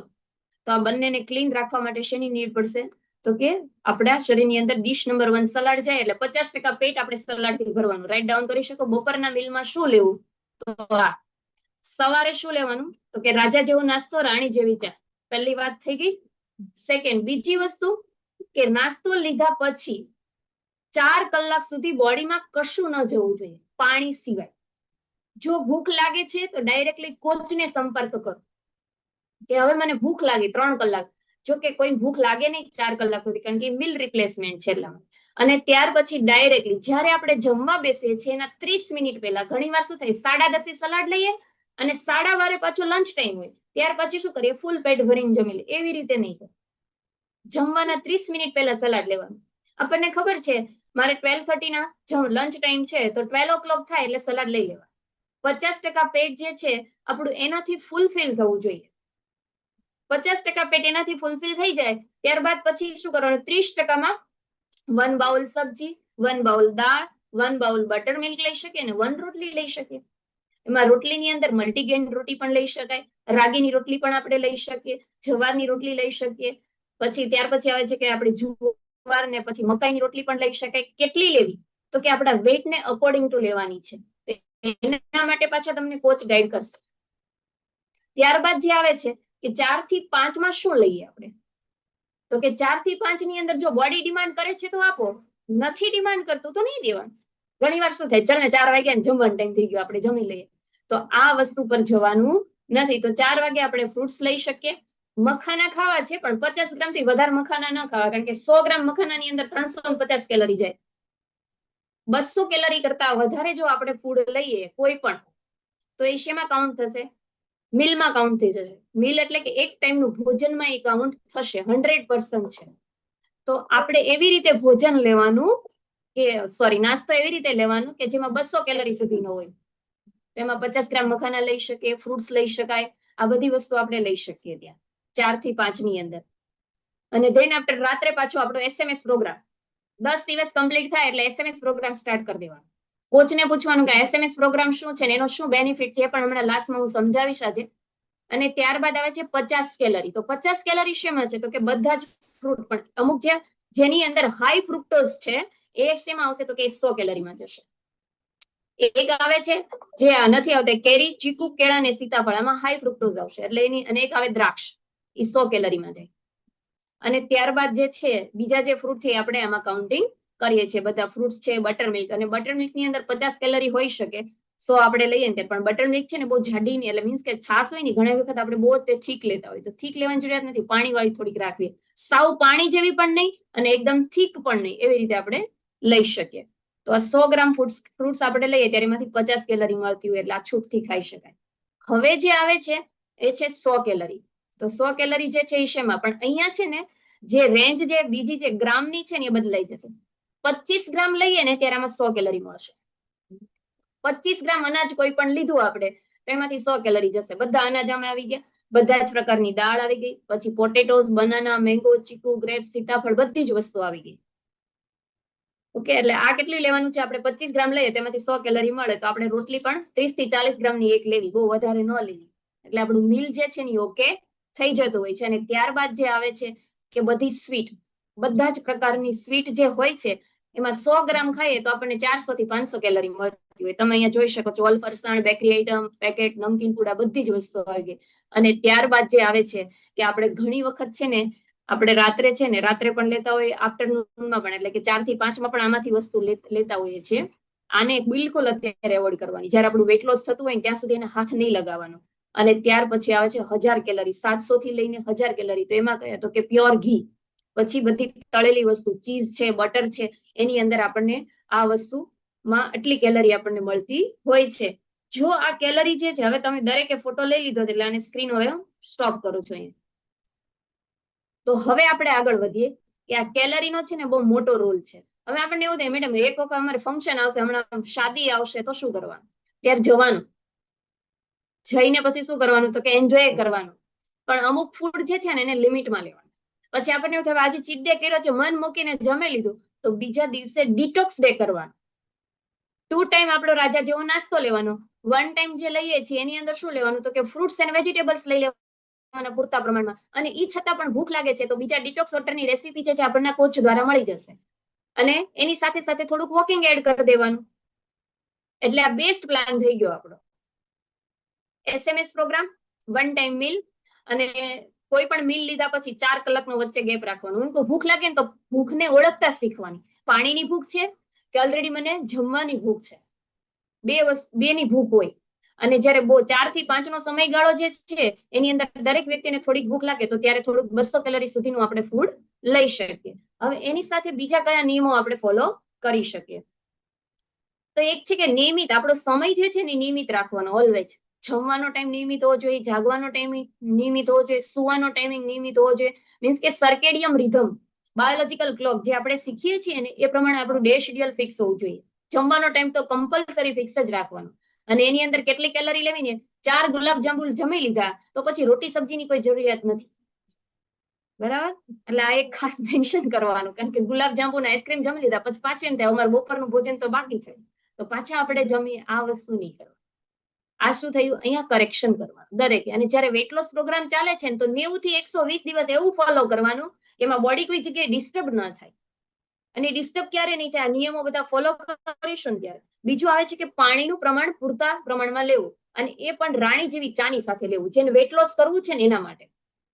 તો આ બંનેને ક્લીન રાખવા માટે શેની નીડ પડશે? તો કે આપણા શરીરની અંદર ડીશ નંબર વન સલાડ જાય એટલે પચાસ ટકા પેટ આપણે સલાડથી ભરવાનું. રાઈટ ડાઉન કરી શકો. બપોરના મિલમાં શું લેવું? તો આ. સવારે શું લેવાનું? તો કે રાજા જેવો નાસ્તો, રાણી જેવી ચા. પહેલી વાત થઈ ગઈ. સેકન્ડ બીજી વસ્તુ કે નાસ્તો લીધા પછી ચાર કલાક સુધી બોડીમાં કશું ન જવું જોઈએ, પાણી સિવાય. જો ભૂખ લાગે છે તો ડાયરેક્ટલી કોચને સંપર્ક કરો. કે હવે મને ભૂખ લાગી ત્રણ કલાક. જો કે કોઈ ભૂખ લાગે નહીં, ચાર કલાક સુધી, કારણ કે મિલ રિપ્લેસમેન્ટ છે એટલા. અને ત્યાર પછી ડાયરેક્ટલી જ્યારે આપણે જમવા બેસીએ છીએ, એના ત્રીસ મિનિટ પહેલા ઘણી વાર શું થાય, સાડા દસે સલાડ લઈએ અને સાડા વારે પાછો લંચ ટાઈમ હોય, ત્યાર પછી શું કરીએ ફૂલ પેટ ભરીને જમી લે એવી રીતે નહીં જમવાના ત્રીસ મિનિટ પહેલા સલાડ લેવાનું. આપણને ખબર છે, મારે ટ્વેલ્વ થર્ટી ના લંચ ટાઈમ છે, તો ટ્વેલ્વ ઓ ક્લોક થાય એટલે સલાડ લઈ લેવા પચાસ ટકા પેટ જે છે, આપણું એનાથી ફૂલફિલ થવું જોઈએ. પચાસ ટકા પેટ એનાથી ફૂલફિલ થઈ જાય, ત્યારબાદ પછી શું કરવાનું? ત્રીસ ટકામાં વન બાઉલ સબ્જી વન બાઉલ દાળ વન બાઉલ બટર મિલ્ક લઈ શકીએ અને વન રોટલી લઈ શકીએ. એમાં રોટલીની અંદર મલ્ટીગ્રેન રોટી પણ લઈ શકાય, રાગીની રોટલી પણ આપણે લઈ શકીએ, જવારની રોટલી લઈ શકીએ પછી ત્યાર પછી આવે છે કે આપણે જુવાર ને પછી મકાઈની રોટલી પણ લઈ શકાય. કેટલી લેવી? તો કે આપણા વેઇટ ને અકોર્ડિંગ ટુ લેવાની છે. એના માટે પાછા તમને કોચ ગાઈડ કરશે. ત્યારબાદ જે આવે છે કે ચારથી પાંચમાં શું લઈએ આપણે? તો કે ચારથી પાંચની અંદર જો બોડી ડિમાન્ડ કરે છે તો આપો. નથી ડિમાન્ડ કરતું તો નહીં દેવાનું. ઘણી વાર શું થાય? ચાલ ને ચાર વાગ્યા જમવાનો ટાઈમ થઈ ગયો, આપણે જમી લઈએ. તો આ વસ્તુ પર જવાનું નથી. તો ચાર વાગે આપણે ફ્રૂટ્સ લઈ શકીએ. મખાના ખાવા છે, પણ પચાસ ગ્રામથી વધારે મખાના ન ખાવા, કારણ કે સો ગ્રામ મખાનાની અંદર ત્રણસો પચાસ કેલરી જાય. બસો કેલરી કરતા વધારે જો આપણે ફૂડ લઈએ, કોઈ પણ, તો એ શેમાં કાઉન્ટ થશે? મિલમાં કાઉન્ટ થઈ જશે. મિલ એટલે કે એક ટાઈમનું ભોજનમાં એ કાઉન્ટ થશે, હંડ્રેડ પર્સન્ટ છે. તો આપણે એવી રીતે ભોજન લેવાનું કે સોરી નાસ્તો એવી રીતે લેવાનું કે જેમાં બસો કેલરી સુધીનો હોય. તેમાં પચાસ ગ્રામ મખાના લઈ શકીએ ફ્રૂટ્સ લઈ શકાય, આ બધી વસ્તુ આપણે લઈ શકીએ ત્યાં. ચારથી પાંચની અંદર. અને ધેન આપણે રાત્રે પાછો આપણો એસએમએસ પ્રોગ્રામ દસ દિવસ કમ્પ્લીટ થાય એટલે એસએમએસ પ્રોગ્રામ સ્ટાર્ટ કરી દેવાનો. કોચને પૂછવાનું કે એસએમએસ પ્રોગ્રામ શું છે એનો શું બેનિફિટ છે પણ હમણાં લાસ્ટમાં હું સમજાવીશ આજે. અને ત્યારબાદ આવે છે પચાસ કેલરી તો પચાસ કેલરી શેમાં છે? તો કે બધા જ ફ્રૂટ પણ. અમુક જે, જેની અંદર હાઈ ફ્રુક્ટોઝ છે, એ શેમાં આવશે? તો કે સો કેલરીમાં જશે. એક આવે છે જે નથી આવતા કેરી, ચીકુ, કેળા અને સીતાફળ. આમાં હાઈ ફ્રુક્ટોઝ આવશે. એટલે એની, અને એક આવે દ્રાક્ષ. એ સો કેલરીમાં જાય. અને ત્યારબાદ જે છે, બીજા જે ફ્રૂટ છે આપણે આમાં કાઉન્ટિંગ કરીએ છીએ. બધા ફ્રૂટ્સ છે બટર મિલ્ક અને બટર મિલ્કની અંદર પચાસ કેલરી હોઈ શકે, સો આપણે લઈએ ને પણ બટર મિલ્ક છે ને બહુ જાડી નહીં, એટલે મીન્સ કે છાસ હોય ને ઘણી વખત આપણે બહુ તે થીક લેતા હોય. તો થીક લેવાની જરૂરિયાત નથી પાણી વાળી થોડીક રાખવી. સાવ પાણી જેવી પણ નહીં અને એકદમ થીક પણ નહીં, એવી રીતે આપણે લઈ શકીએ. તો આ સો ગ્રામ ફ્રૂટ્સ ફ્રૂટ્સ આપણે લઈએ ત્યારે એમાંથી પચાસ કેલરી મળતી હોય, એટલે આ છૂટથી ખાઈ શકાય. હવે જે આવે છે, એ છે સો કેલરી. તો સો કેલરી જે છે એ શેમાં? પણ અહીંયા છે ને, જે રેન્જ જે બીજી જે ગ્રામની છે ને એ બદલાઈ જશે. પચીસ ગ્રામ લઈએ ને ત્યારે આમાં સો કેલરી મળશે. પચીસ ગ્રામ અનાજ કોઈ પણ લીધું આપણે, તો એમાંથી સો કેલરી જશે. બધા અનાજ આમાં આવી ગયા. બધા જ પ્રકારની દાળ આવી ગઈ. પછી potatoes banana mango chikoo grape સીતાફળ બધી જ વસ્તુ આવી ગઈ. ઓકે એટલે આ કેટલી લેવાનું છે? આપણે પચીસ ગ્રામ લઈએ તેમાંથી સો કેલરી મળે. તો આપણે રોટલી પણ ત્રીસથી ચાલીસ ગ્રામની એક લેવી. બહુ વધારે ન લેવી. એટલે આપણું મિલ જે છે ને ઓકે થઈ જતું હોય છે અને ત્યારબાદ જે આવે છે કે બધી સ્વીટ, બધા જ પ્રકારની સ્વીટ જે હોય છે, એમાં સો ગ્રામ ખાઈએ તો આપણને ચારસો થી પાંચસો કેલરી મળતી હોય. તમે અહીંયા જોઈ શકો છો, ઓલ ફરસાણ બેકરી આઈટમ પેકેટ, નમકીન પૂડા, બધી જ વસ્તુઓ આવી ગઈ અને ત્યારબાદ જે આવે છે કે આપણે ઘણી વખત છે ને, આપણે રાત્રે છે ને, રાત્રે પણ લેતા હોય આફ્ટરનૂનમાં પણ, એટલે કે ચારથી પાંચમાં પણ આમાંથી વસ્તુ લેતા હોઈએ છીએ. આને બિલકુલ અત્યારે એવોર્ડ કરવાની. જયારે આપણું વેટ લોસ થતું હોય ત્યાં સુધી એને હાથ નહીં લગાવવાનો. અને ત્યાર પછી આવે છે હજાર કેલરી, સાતસો થી લઈને હજાર કેલરી. તો એમાં કહે તો કે પ્યોર ઘી. પછી બધી તળેલી વસ્તુ, ચીઝ છે, બટર છે, એની અંદર આપણને આ વસ્તુમાં આટલી કેલરી આપણને મળતી હોય છે. જો આ કેલરી જે છે, હવે તમે દરેકે ફોટો લઈ લીધો એટલે આને સ્ક્રીન હવે સ્ટોપ કરું છું તો હવે આપણે આગળ વધીએ કે આ કેલરીનો છે ને બહુ મોટો રોલ છે. હવે આપણને એવું થાય, મેડમ, એક વખત અમારે ફંક્શન આવશે, હમણાં શાદી આવશે, તો શું કરવાનું? ત્યારે જવાનું. જઈને પછી શું કરવાનું? તો કે એન્જોય કરવાનું. પણ અમુક ફૂડ જે છે ને એને લિમિટમાં લેવાનું. પછી આપણને એવું થાય આજે ચીટ ડે કર્યો છે મન મૂકીને જમી લીધું. તો બીજા દિવસે ડિટોક્સ ડે કરવાનો. ટુ ટાઈમ આપણો રાજા જેવો નાસ્તો લેવાનો. વન ટાઈમ જે લઈએ છીએ એની અંદર શું લેવાનું? તો કે ફ્રૂટ્સ એન્ડ વેજીટેબલ્સ લઈ લેવાના પૂરતા પ્રમાણમાં. અને ઈ છતાં પણ ભૂખ લાગે છે તો બીજા ડિટોક્સ વોટરની રેસીપી જે છે આપણને કોચ દ્વારા મળી જશે. અને એની સાથે સાથે થોડુંક વોકિંગ એડ કરી દેવાનું. એટલે આ બેસ્ટ પ્લાન થઈ ગયો આપણો. SMS program one time meal અને કોઈ પણ મીલ લીધા પછી ચાર કલાકનો વચ્ચે ગેપ રાખવાનો. કહું, ભૂખ લાગે ને તો ભૂખને ઓળખતા શીખવાની. પાણીની ભૂખ છે કે ઓલરેડી મને જમવાની ભૂખ છે? બે વસ્તુ, બેની ભૂખ હોય. અને જયારે બહુ ચારથી પાંચ નો સમયગાળો જે છે, એની અંદર દરેક વ્યક્તિને થોડીક ભૂખ લાગે તો ત્યારે થોડુંક બસો કેલરી સુધીનું આપણે ફૂડ લઈ શકીએ. હવે એની સાથે બીજા કયા નિયમો આપણે ફોલો કરી શકીએ? તો એક છે કે નિયમિત, આપણો સમય જે છે ને નિયમિત રાખવાનો ઓલવેજ જમવાનો ટાઈમ નિયમિત હોવો જોઈએ, જાગવાનો ટાઈમ નિયમિત હોવો જોઈએ, સુવાનો ટાઈમિંગ નિયમિત હોવો જોઈએ. મીન્સ કે સર્કેડિયમ રિધમ બાયોલોજીકલ ક્લોક જે આપણે શીખીએ છીએ ને, એ પ્રમાણે આપણું ડે શેડ્યુલ ફિક્સ હોવું જોઈએ. જમવાનો ટાઈમ તો કમ્પલસરી ફિક્સ જ રાખવાનો. અને એની અંદર કેટલી કેલરી લેવી ને? ચાર ગુલાબ જાંબુ જમી લીધા, તો પછી રોટી સબ્જીની કોઈ જરૂરિયાત નથી. બરાબર? એટલે આ એક ખાસ મેન્શન કરવાનું, કારણ કે ગુલાબ જાંબુ ને આઈસ્ક્રીમ જમી લીધા, પછી પાછું એમ થાય, અમારું બપોરનું ભોજન તો બાકી છે. તો પાછા આપણે જમીએ, આ વસ્તુ નહીં કરવાની આ શું થયું? અહીંયા કરેક્શન કરવાનું. દરેકે. અને જ્યારે વેટ લોસ પ્રોગ્રામ ચાલે છે તો નેવું થી એકસો વીસ દિવસ એવું ફોલો કરવાનું એમાં બોડી કોઈ જગ્યાએ ડિસ્ટર્બ ન થાય. અને ડિસ્ટર્બ ક્યારે નહીં થાય? આ નિયમો બધા ફોલો કરીશું ત્યારે. બીજું આવે છે કે પાણીનું પ્રમાણ પૂરતા પ્રમાણમાં લેવું. અને એ પણ રાણી જેવી ચાની સાથે લેવું. જેને વેટ લોસ કરવું છે ને એના માટે.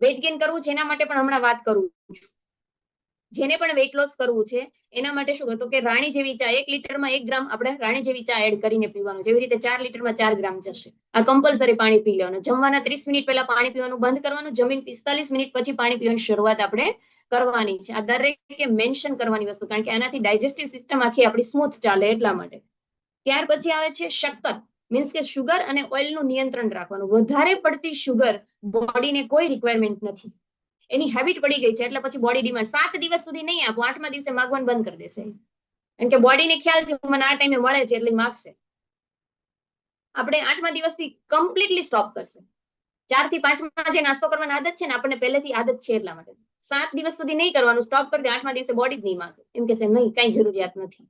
વેટ ગેઇન કરવું છે એના માટે પણ હમણાં વાત કરું છું. જેને પણ વેટ લોસ કરવું છે, એના માટે શું કરતો કે રાણી જેવી ચા, એક લીટરમાં એક ગ્રામ આપણે રાણી જેવી ચા એડ કરીને પીવાનું જેવી રીતે ચાર લીટરમાં ચાર ગ્રામ જશે. આ કમ્પલસરી પાણી પી લેવાનું. જમવાના ત્રીસ મિનિટ પહેલા પાણી પીવાનું બંધ કરવાનું. જમીન પિસ્તાલીસ મિનિટ પછી પાણી પીવાની શરૂઆત આપણે કરવાની છે. આ દરેકે મેન્શન કરવાની વસ્તુ, કારણ કે આનાથી ડાયજેસ્ટિવ સિસ્ટમ આખી આપણી સ્મૂથ ચાલે એટલા માટે. ત્યાર પછી આવે છે શક્કર. મીન્સ કે શુગર અને ઓઇલનું નિયંત્રણ રાખવાનું. વધારે પડતી શુગર બોડીને કોઈ રિક્વાયરમેન્ટ નથી. એની હેબિટ પડી ગઈ છે, એટલે પછી બોડી ડિમાન્ડ સાત દિવસ સુધી નહીં આપો, આઠમા દિવસે માગવાનું બંધ કરી દેશે. કેમ કે બોડીને ખ્યાલ છે, મને આ ટાઈમે મળે છે, એટલે માગશે. આપણે આઠમા દિવસથી કમ્પ્લીટલી સ્ટોપ કરશે. ચારથી પાંચમાં જે નાસ્તો કરવાની આદત છે ને, આપણને પહેલેથી આદત છે એટલા માટે. સાત દિવસ સુધી નહીં કરવાનું સ્ટોપ કરી આઠમા દિવસે બોડી જ નહીં માગે. એમ કે નહીં, કઈ જરૂરિયાત નથી.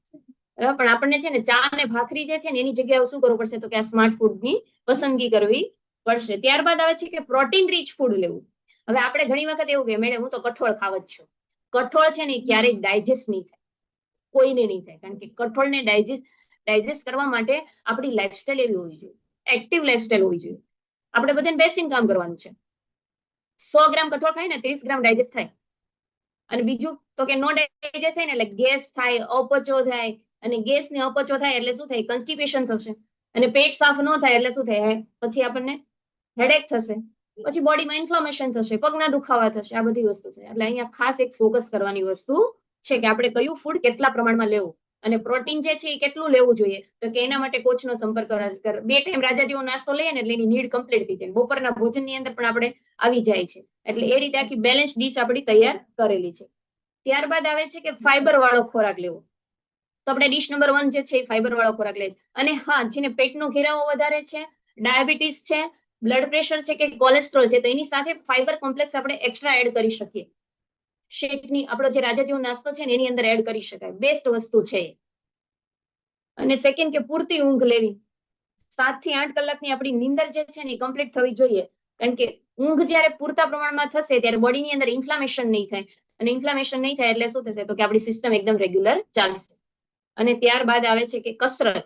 પણ આપણને છે ને, ચા અને ભાખરી જે છે ને, એની જગ્યાએ શું કરવું પડશે? તો કે આ સ્માર્ટ ફૂડની પસંદગી કરવી પડશે. ત્યારબાદ આવે છે કે પ્રોટીન રીચ ફૂડ લેવું. હવે આપણે ઘણી વખત એવું કે મેડમ, હું તો કઠોળ ખાવ છું. કઠોળ છે ને ક્યારેય ડાયજેસ્ટ નહીં થાય. કોઈને નહીં થાય. કારણ કે કઠોળને ડાયજેસ્ટ ડાયજેસ્ટ કરવા માટે આપણી લાઈફસ્ટાઈલ એવી હોવી જોઈએ. એક્ટિવ લાઈફસ્ટાઈલ હોવી જોઈએ. આપણે બધાને બેસીને કામ કરવાનું છે. સો ગ્રામ કઠોળ ખાય ને, ત્રીસ ગ્રામ ડાયજેસ્ટ થાય. અને બીજું તો કે નો ડાયજેસ્ટ થાય ને, એટલે ગેસ થાય, અપચો થાય. અને ગેસ ને અપચો થાય એટલે શું થાય? કન્સ્ટિપેશન થશે. અને પેટ સાફ ન થાય એટલે શું થાય? પછી આપણને હેડેક થશે. પછી બોડીમાં ઇન્ફ્લોમેશન થશે, પગના દુખાવા થશે, આ બધી વસ્તુ છે. એટલે અહીંયા ખાસ એક ફોકસ કરવાની વસ્તુ છે કે આપણે કયું ફૂડ કેટલા પ્રમાણમાં લેવું. અને પ્રોટીન જે છે એ કેટલું લેવું જોઈએ. તો કે એના માટે કોચનો સંપર્ક બે ટાઈમ રાજા જેવો નાસ્તો લઈએ ને એટલે એની નીડ કમ્પ્લીટ થઈ જાય. બપોરના ભોજનની અંદર પણ આપણે આવી જાય છે. એટલે એ રીતે આખી બેલેન્સ ડીશ આપણી તૈયાર કરેલી છે. ત્યારબાદ આવે છે કે ફાઈબર વાળો ખોરાક લેવો. તો આપણે ડીશ નંબર વન જે છે એ ફાઈબર વાળો ખોરાક લે છે. અને હા, જેને પેટનો ઘેરાવો વધારે છે, ડાયાબિટીસ છે બ્લડ પ્રેશર છે કે કોલેસ્ટ્રોલ છે, તો એની સાથે ફાઈબર કોમ્પ્લેક્સ આપણે એક્સ્ટ્રા એડ કરી શકીએ. શેકની, આપણો જે રાજા જેવો નાસ્તો છે ને, એની અંદર એડ કરી શકાય. બેસ્ટ વસ્તુ છે અને સેકન્ડ કે પૂરતી ઊંઘ લેવી. સાતથી આઠ કલાકની આપણી નીંદર જે છે ને કમ્પ્લીટ થવી જોઈએ. કારણ કે ઊંઘ જ્યારે પૂરતા પ્રમાણમાં થશે, ત્યારે બોડીની અંદર ઇન્ફ્લામેશન નહીં થાય. અને ઇન્ફ્લામેશન નહીં થાય એટલે શું થશે? તો કે આપણી સિસ્ટમ એકદમ રેગ્યુલર ચાલશે. અને ત્યારબાદ આવે છે કે કસરત.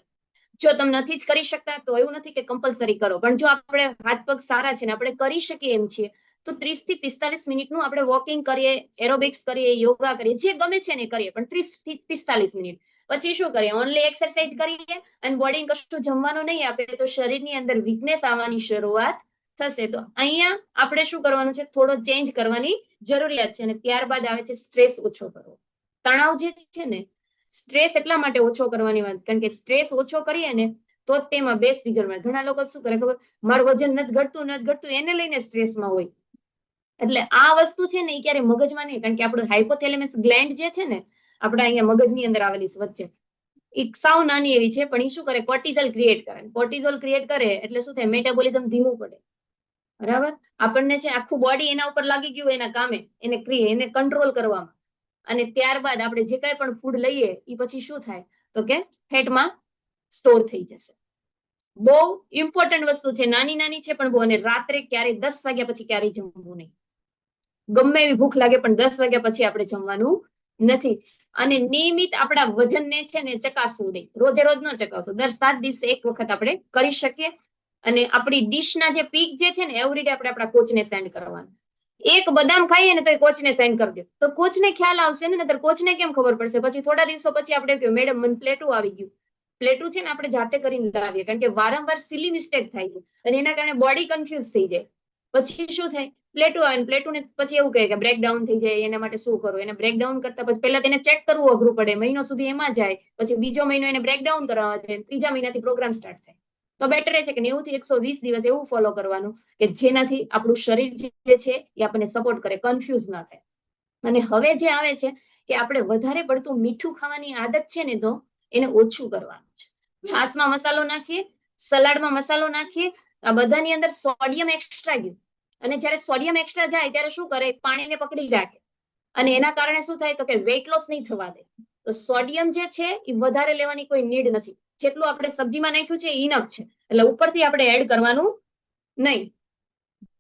જો તમે નથી જ કરી શકતા, તો એવું નથી કે કમ્પલસરી કરો. પણ જો આપણે હાથ પગ સારા છે ને આપણે કરી શકીએ એમ છીએ, તો ત્રીસથી પિસ્તાલીસ મિનિટનું આપણે વોકિંગ કરીએ એરોબિક્સ કરીએ યોગા કરીએ, જે ગમે છે ને કરીએ, પણ ત્રીસથી પિસ્તાલીસ મિનિટ. પછી શું કરીએ? ઓનલી એક્સરસાઇઝ કરીએ અને બોડી કશું જમવાનું નહીં આપે તો શરીરની અંદર વીકનેસ આવવાની શરૂઆત થશે. તો અહીંયા આપણે શું કરવાનું છે? થોડો ચેન્જ કરવાની જરૂરિયાત છે અને ત્યારબાદ આવે છે સ્ટ્રેસ ઓછો કરવો. તણાવ જે છે ને સ્ટ્રેસ એટલા માટે ઓછો કરવાની વાત. કારણ કે સ્ટ્રેસ ઓછો કરીએ ને તો જ તેમાં બેસ્ટ રિઝલ્ટ મળે. ઘણા લોકો શું કરે ખબર? મારું વજન નથી ઘટતું નથી ઘટતું, એને લઈને સ્ટ્રેસમાં હોય. એટલે આ વસ્તુ છે ને એ ક્યારે મગજમાં નહીં. કારણ કે આપણું હાઇપોથેલેમસ ગ્લેન્ડ જે છે ને, આપણા અહીંયા મગજની અંદર આવેલી છે વચ્ચે. એ સાવ નાની એવી છે, પણ એ શું કરે? કોર્ટિઝોલ ક્રિએટ કરે. કોર્ટિઝોલ ક્રિએટ કરે એટલે શું થાય? મેટાબોલિઝમ ધીમું પડે. બરાબર? આપણને છે આખું બોડી એના ઉપર લાગી ગયું એના કામે. એને એને કંટ્રોલ કરવામાં. અને ત્યારબાદ આપણે જે કાંઈ પણ ફૂડ લઈએ એ પછી શું થાય? તો કે ફેટમાં સ્ટોર થઈ જશે. બહુ ઇમ્પોર્ટન્ટ વસ્તુ છે. નાની નાની છે પણ બહુ. અને રાત્રે ક્યારેય દસ વાગ્યા પછી ક્યારેય જમવું નહીં. ગમે એવી ભૂખ લાગે પણ દસ વાગ્યા પછી આપણે જમવાનું નથી. અને નિયમિત આપણા વજનને છે ને ચકાસવું નહીં. રોજે રોજ ન ચકાવશું દર સાત દિવસે એક વખત આપણે કરી શકીએ. અને આપણી ડીશના જે પીક જે છે ને એવરીડે આપણે આપણા કોચને સેન્ડ કરવાનું. એક બદામ ખાઈએ ને તો એ કોચને સાઈન કરી દો. તો કોચને ખ્યાલ આવશે ને નતર કોચને કેમ ખબર પડશે? પછી થોડા દિવસો પછી આપણે કહ્યું, મેડમ, મને પ્લેટું આવી ગયું. પ્લેટું છે ને આપણે જાતે કરીને લાવીએ, કારણ કે વારંવાર સિલી મિસ્ટેક થાય છે અને એના કારણે બોડી કન્ફ્યુઝ થઈ જાય. પછી શું થાય? પ્લેટું આવે પ્લેટું ને પછી એવું કહે કે બ્રેકડાઉન થઈ જાય, એના માટે શું કરવું એને બ્રેકડાઉન કરતા પછી પહેલા તેને ચેક કરવું અઘરું પડે, મહિનો સુધી એમાં જાય, પછી બીજો મહિનો એને બ્રેકડાઉન કરવા જાય, ત્રીજા મહિનાથી પ્રોગ્રામ સ્ટાર્ટ થાય. તો બેટર એ છે કે નેવું થી એકસો વીસ દિવસ એવું ફોલો કરવાનું કે જેનાથી આપણું શરીર જે છે એ આપણને સપોર્ટ કરે કન્ફ્યુઝ ના થાય. અને હવે જે આવે છે કે આપણે વધારે પડતું મીઠું ખાવાની આદત છે ને તો એને ઓછું કરવાનું છે. છાસમાં મસાલો નાખીએ, સલાડમાં મસાલો નાખીએ, આ બધાની અંદર સોડિયમ એક્સ્ટ્રા ગયું. અને જ્યારે સોડિયમ એક્સ્ટ્રા જાય ત્યારે શું કરે? પાણીને પકડી રાખે. અને એના કારણે શું થાય? તો કે વેટ લોસ નહીં થવા દે. તો સોડિયમ જે છે એ વધારે લેવાની કોઈ નીડ નથી. જેટલું આપણે સબ્જીમાં નાખ્યું છે ઇનફ છે. એટલે ઉપરથી આપણે એડ કરવાનું નહીં.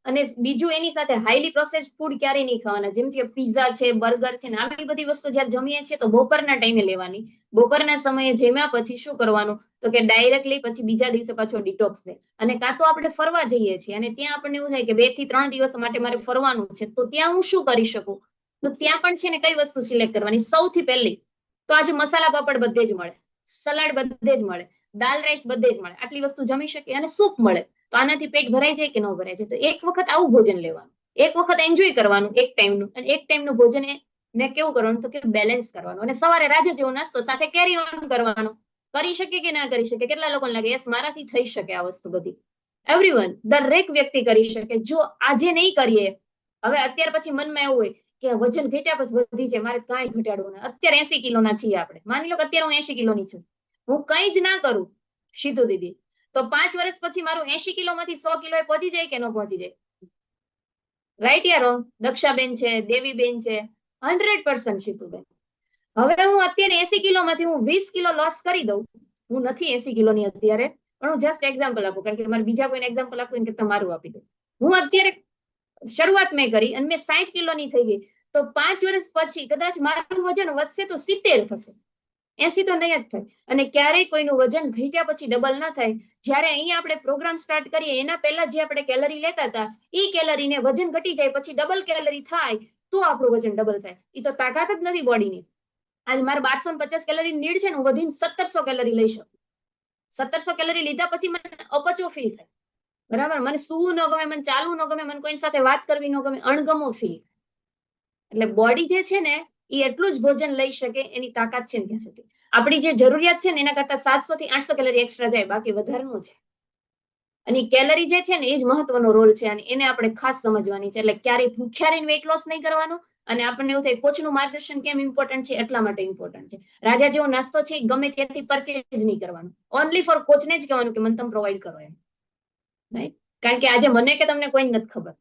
અને બીજું એની સાથે હાઈલી પ્રોસેસ ફૂડ ક્યારેય નહીં ખાવાના. જેમ કે પીઝા છે બર્ગર છે ને આવી બધી વસ્તુ જ્યારે જમીએ છીએ તો બપોરના ટાઈમે લેવાની. બપોરના સમયે જમ્યા પછી શું કરવાનું? તો કે ડાયરેક્ટલી પછી બીજા દિવસે પાછો ડિટોક્સ દે. અને કાં તો આપણે ફરવા જઈએ છીએ અને ત્યાં આપણને એવું થાય કે બેથી ત્રણ દિવસ માટે મારે ફરવાનું છે. તો ત્યાં હું શું કરી શકું? તો ત્યાં પણ છે ને કઈ વસ્તુ સિલેક્ટ કરવાની? સૌથી પહેલી તો આજે મસાલા પાપડ બધે જ મળે. સલાડ બધે જ મળે, દાલ રાઈસ બધે જ મળે, આટલી વસ્તુ જમી શકે અને સૂપ મળે. તો આનાથી પેટ ભરાઈ જાય કે ન ભરાય જાય? તો એક વખત આવું ભોજન લેવાનું, એક વખત એન્જોય કરવાનું, એક ટાઈમનું અને એક ટાઈમનું ભોજન મેં કેવું કરવાનું તો કે બેલેન્સ કરવાનું. અને સવારે રાજે જેવો નાસ્તો સાથે કેરી ઓન કરવાનું. કરી શકે કે ના કરી શકે કેટલા લોકોને લાગે, યસ, મારાથી થઈ શકે આ વસ્તુ બધી. એવરીવન દરેક વ્યક્તિ કરી શકે. જો આજે નહીં કરીએ, હવે અત્યાર પછી મનમાં એવું હોય કે વજન ઘટ્યા પછી વધી જાય મારે કાંઈ ઘટાડવું નહીં. અત્યારે એસી કિલોના છીએ આપણે. માની લો કે અત્યારે હું એસી કિલોની છું. હું કઈ જ ના કરું, સીધું દીદી. તો પાંચ વર્ષ પછી મારું એસી કિલોમાંથી સો કિલો પહોંચી જાય કે ન પહોંચી જાય? રાઈટ યા રોંગ દક્ષાબેન છે, દેવીબેન છે, હંડ્રેડ પર્સન્ટ સીતુબેન. હવે હું અત્યારે એસી કિલોમાંથી હું વીસ કિલો લોસ કરી દઉં. હું નથી એસી કિલોની અત્યારે, પણ હું જસ્ટ એક્ઝામ્પલ આપું. કારણ કે મારે બીજા કોઈને એક્ઝામ્પલ આપવું કે તમારું આપી દઉં. હું અત્યારે શરૂઆત મેં કરી અને મેં સાઠ કિલોની થઈ ગઈ. તો પાંચ વર્ષ પછી કદાચ મારું વજન વધશે તો સિત્તેર થશે. એસી તો નહીં જ થાય. અને ક્યારેય કોઈનું વજન ઘટ્યા પછી ડબલ ન થાય. જ્યારે અહીંયા આપણે પ્રોગ્રામ સ્ટાર્ટ કરીએ, એના પહેલા જે આપણે કેલરી લેતા હતા, એ કેલરીને વજન ઘટી જાય પછી ડબલ કેલરી થાય, તો આપણું વજન ડબલ થાય. એ તો તાકાત જ નથી બોડીની આજે મારે બારસો પચાસ કેલરી નીડ છે ને, હું વધીને સત્તરસો કેલરી લઈ શકું. સત્તરસો કેલરી લીધા પછી મને અપચો ફીલ થાય. બરાબર? મને સૂવું ન ગમે, મને ચાલવું ન ગમે, મને કોઈની સાથે વાત કરવી ન ગમે, અણગમો ફીલ એટલે બોડી જે છે ને એ એટલું જ ભોજન લઈ શકે, એની તાકાત છે ત્યાં સુધી. આપણી જે જરૂરિયાત છે ને, એના કરતા સાતસો થી આઠસો કેલરી એક્સ્ટ્રા જાય, બાકી વધારનું છે. અને કેલરી જે છે ને એ જ મહત્વનો રોલ છે અને એને આપણે ખાસ સમજવાની છે. એટલે ક્યારેય ભૂખ્યા રહીને વેટ લોસ નહીં કરવાનું અને આપણને એવું થાય કોચનું માર્ગદર્શન કેમ ઇમ્પોર્ટન્ટ છે, એટલા માટે ઇમ્પોર્ટન્ટ છે. રાજા જેવો નાસ્તો છે ગમે ત્યાંથી પરચેજ નહીં કરવાનું. ઓનલી ફોર કોચને જ કહેવાનું કે મને તમે પ્રોવાઈડ કરો એમ. રાઈટ કારણ કે આજે મને કે તમને કોઈ નથી ખબર.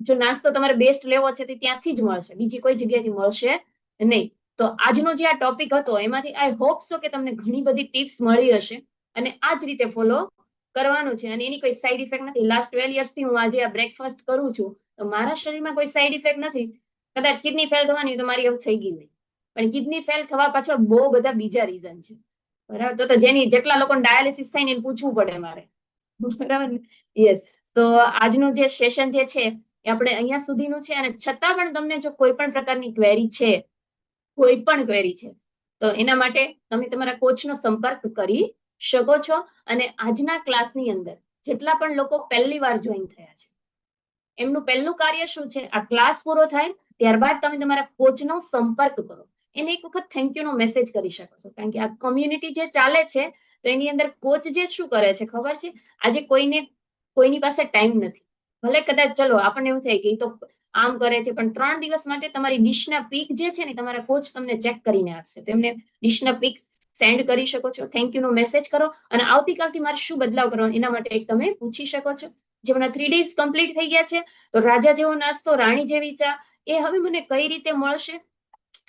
જો નાસ્તો તમારે બેસ્ટ લેવો છે તે ત્યાંથી જ મળશે, બીજી કોઈ જગ્યાએથી મળશે નહીં. તો આજનો જે આ ટોપિક હતો, એમાંથી આઈ હોપ સો કે તમને ઘણી બધી ટિપ્સ મળી હશે અને આ જ રીતે ફોલો કરવાનું છે. અને એની કોઈ સાઈડ ઇફેક્ટ નથી. લાસ્ટ ટ્વેલ્વથી હું આજે આ બ્રેકફાસ્ટ કરું છું. તો મારા શરીરમાં કોઈ સાઈડ ઇફેક્ટ નથી. કદાચ કિડની ફેલ થવાની તો મારી હવે થઈ ગઈ નહીં પણ કિડની ફેલ થવા પાછળ બહુ બધા બીજા રીઝન છે. બરાબર? તો જેની જેટલા લોકોને ડાયાલિસિસ થાય ને પૂછવું પડે મારે. બરાબર યસ તો આજનું જે સેશન જે છે આપણે અહીંયા સુધીનું છે અને છતાં પણ તમને જો કોઈ પણ પ્રકારની ક્વેરી છે, કોઈ પણ ક્વેરી છે, તો એના માટે તમે તમારા કોચનો સંપર્ક કરી શકો છો અને આજના ક્લાસની અંદર જેટલા પણ લોકો પહેલી વાર જોઈન થયા છે, એમનું પહેલું કાર્ય શું છે? આ ક્લાસ પૂરો થાય, ત્યારબાદ તમે તમારા કોચનો સંપર્ક કરો. એને એક વખત થેન્ક યુ નો મેસેજ કરી શકો છો. કારણ કે આ કોમ્યુનિટી જે ચાલે છે, તો એની અંદર કોચ જે શું કરે છે ખબર છે? આજે કોઈને કોઈની પાસે ટાઈમ નથી. ભલે કદાચ, ચલો, આપણને એવું થાય કે તો આમ કરે છે, પણ ત્રણ દિવસ માટે તમારી ડિશના પીક જે છે ને, તમારા કોચ તમને ચેક કરીને આપશે. તો એમને ડિશના પીક સેન્ડ કરી શકો છો. થેન્ક યુ નો મેસેજ કરો અને આવતીકાલથી મારે શું બદલાવ કરવાનો, એના માટે એક તમે પૂછી શકો છો. જેમના થ્રી ડેઝ કમ્પ્લીટ થઈ ગયા છે, તો રાજા જેવો નાસ્તો, રાણી જેવી ચા, એ હવે મને કઈ રીતે મળશે?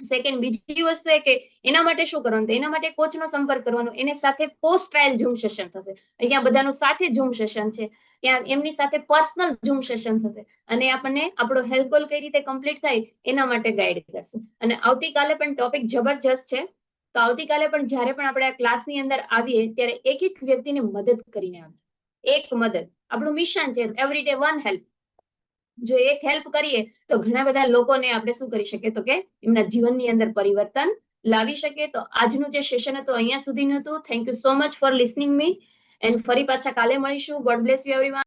સેકન્ડ બીજી વસ્તુ એ કે એના માટે શું કરવાનું? તો એના માટે કોચનો સંપર્ક કરવાનો. એને સાથે પોસ્ટ ટ્રાયલ ઝૂમ સેશન થશે. અહીંયા બધાનું સાથે ઝૂમ સેશન છે. ત્યાં એમની સાથે પર્સનલ ઝૂમ સેશન થશે. અને આપણને આપણો હેલ્થ ગોલ કઈ રીતે કમ્પ્લીટ થાય એના માટે ગાઈડ કરશે. અને આવતીકાલે પણ ટોપિક જબરજસ્ત છે. તો આવતીકાલે પણ જ્યારે પણ આપણે આ ક્લાસની અંદર આવીએ, ત્યારે એક એક વ્યક્તિને મદદ કરીને આવીએ. એક મદદ. આપણું મિશન છે એવરી ડે વન હેલ્પ જો એક હેલ્પ કરીએ, તો ઘણા બધા લોકોને આપણે શું કરી શકીએ? તો કે એમના જીવનની અંદર પરિવર્તન લાવી શકીએ. તો આજનું જે સેશન હતું, અહીંયા સુધીનું હતું thank you so much for listening me and ફરી પાછા કાલે મળીશું. God bless you everyone